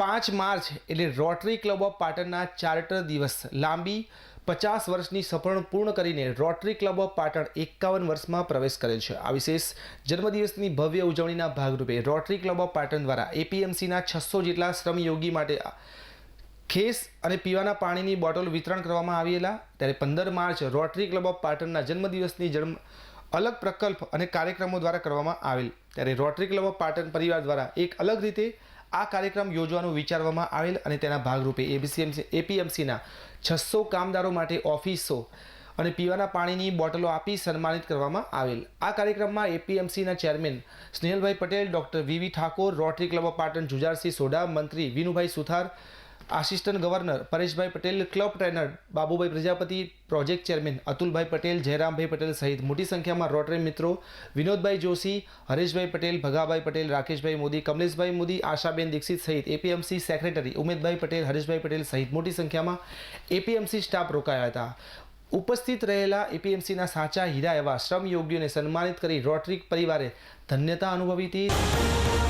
પાંચ માર્ચ એટલે Rotary club of પાટણના ચાર્ટર દિવસ. લાંબી પચાસ વર્ષની સફળ પૂર્ણ કરીને રોટરી ક્લબ ઓફ પાટણ એકાવન વર્ષમાં પ્રવેશ કરેલ છે. આ વિશેષ જન્મદિવસની ભવ્ય ઉજવણીના ભાગરૂપે રોટરી ક્લબ ઓફ પાટણ દ્વારા એપીએમસીના છસો જેટલા શ્રમયોગી માટે ખેસ અને પીવાના પાણીની બોટલ વિતરણ કરવામાં આવેલા. ત્યારે પંદર માર્ચ રોટરી ક્લબ ઓફ પાટણના જન્મદિવસની જન્મ અલગ પ્રકલ્પ અને કાર્યક્રમો દ્વારા કરવામાં આવેલ. ત્યારે રોટરી ક્લબ ઓફ પાટણ પરિવાર દ્વારા એક અલગ રીતે આ કાર્યક્રમ યોજવાનું વિચારવામાં આવેલ અને તેના ભાગરૂપે એબીસીએમસી એપીએમસીના છસો કામદારો માટે ઓફિસો અને પીવાના પાણીની બોટલો આપી સન્માનિત કરવામાં આવેલ. આ કાર્યક્રમમાં એપીએમસીના chairman Snehalbhai Patel, doctor V V Thakor, Rotary Club of Patan Jujarsinh Sodha, મંત્રી Vinubhai Suthar assistant governor Pareshbhai Patel, club trainer Babubhai Prajapati, project chairman Atulbhai Patel, Jayrambhai Patel સહિત મોટી સંખ્યામાં રોટરી મિત્રો વિનોદભાઈ જોશી, હરેશભાઈ પટેલ, ભગાભાઈ પટેલ, રાકેશભાઈ મોદી, કમલેશભાઈ મોદી, આશાબેન દીક્ષિત સહિત એપીએમસી સેક્રેટરી ઉમેદભાઈ પટેલ, હરેશભાઈ પટેલ સહિત મોટી સંખ્યામાં APMC staff રોકાયા હતા. ઉપસ્થિત રહેલા એપીએમસીના સાચા હીરા એવા શ્રમયોગીઓને સન્માનિત કરી રોટરી પરિવારે ધન્યતા અનુભવી હતી.